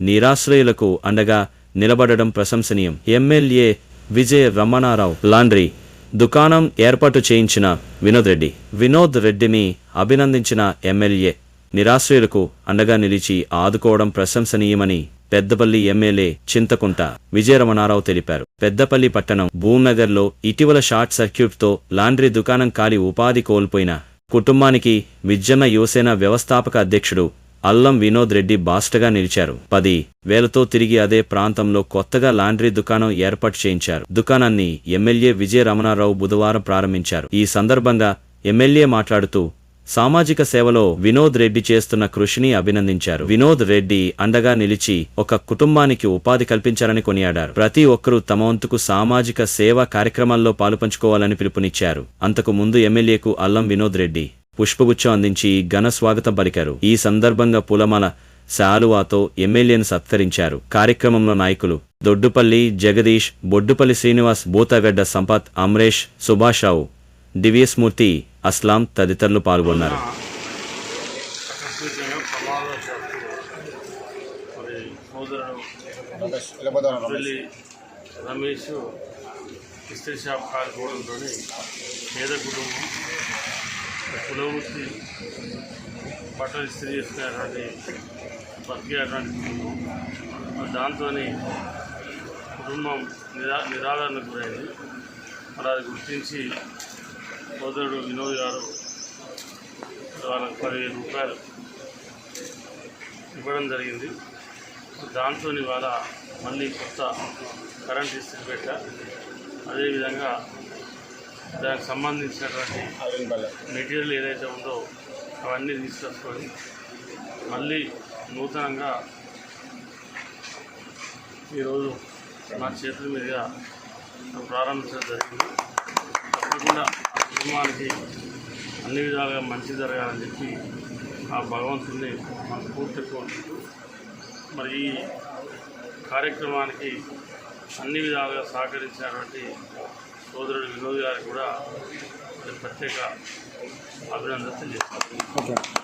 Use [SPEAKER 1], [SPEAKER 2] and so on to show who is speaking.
[SPEAKER 1] నిరాశ్రయులకు అండగా నిలబడడం ప్రశంసనీయం. ఎమ్మెల్యే విజయ రమణారావు లాండ్రీ దుకాణం ఏర్పాటు చేయించిన వినోద్ రెడ్డి. వినోద్ రెడ్డిని అభినందించిన ఎమ్మెల్యే నిరాశ్రయులకు అండగా నిలిచి ఆదుకోవడం ప్రశంసనీయమని పెద్దపల్లి ఎమ్మెల్యే చింతకుంట విజయరమణారావు తెలిపారు. పెద్దపల్లి పట్టణం భూమ్నగర్లో ఇటీవల షార్ట్ సర్క్యూట్తో లాండ్రీ దుకాణం కాలి ఉపాధి కోల్పోయిన కుటుంబానికి విజ్జన యువసేన వ్యవస్థాపక అధ్యక్షుడు అల్లం వినోద్ రెడ్డి బాస్టగా నిలిచారు. పది వేలతో తిరిగి అదే ప్రాంతంలో కొత్తగా లాండ్రీ దుకాణం ఏర్పాటు చేయించారు. దుకాణాన్ని ఎమ్మెల్యే విజయ రమణారావు బుధవారం ప్రారంభించారు. ఈ సందర్భంగా ఎమ్మెల్యే మాట్లాడుతూ సామాజిక సేవలో వినోద్ రెడ్డి చేస్తున్న కృషిని అభినందించారు. వినోద్ రెడ్డి అండగా నిలిచి ఒక కుటుంబానికి ఉపాధి కల్పించారని కొనియాడారు. ప్రతి ఒక్కరూ తమ వంతుకు సామాజిక సేవా కార్యక్రమాల్లో పాలుపంచుకోవాలని పిలుపునిచ్చారు. అంతకు ముందు ఎమ్మెల్యేకు అల్లం వినోద్ రెడ్డి పుష్పగుచ్చం అందించి ఘన స్వాగతం పలికారు ఈ సందర్భంగా పులమల శాలువాతో ఎమ్మెల్యేను సత్కరించారు కార్యక్రమంలో నాయకులు దొడ్డుపల్లి జగదీష్ బొడ్డుపల్లి శ్రీనివాస్ బూతగడ్డ సంపత్ అమరేష్ సుభాష్ రావు అస్లాం తదితరులు పాల్గొన్నారు
[SPEAKER 2] రమేష్ ఇస్త్రీ షాప్ కాలిపోవడంతో పేద కుటుంబం కులవృత్తి బట్టలు ఇస్త్రీ చేసుకునేటువంటి బతికేటువంటి కుటుంబం దాంతో కుటుంబం నిరా నిరాదరణకు గురైంది. మరి అది గుర్తించి సోదరుడు వినోద్ గారు వాళ్ళకి పదివేల రూపాయలు ఇవ్వడం జరిగింది. దాంతో వాళ్ళ మళ్ళీ కొత్త కరెంట్ ఇస్త్రీ పెట్టా. అదేవిధంగా దానికి సంబంధించినటువంటి మెటీరియల్ ఏదైతే ఉందో అవన్నీ తీసుకొచ్చుకొని మళ్ళీ నూతనంగా ఈరోజు నా చేతుల మీదుగా ప్రారంభించడం జరిగింది. తప్పకుండా కుటుంబానికి అన్ని విధాలుగా మంచి జరగాలని చెప్పి ఆ భగవంతుని మనస్ఫూర్తి కోరుకుంటూ మరి ఈ కార్యక్రమానికి అన్ని విధాలుగా సహకరించినటువంటి సోదరుడు వినోద్ గారికి కూడా ప్రత్యేక అభినందన తెలియజేస్తాను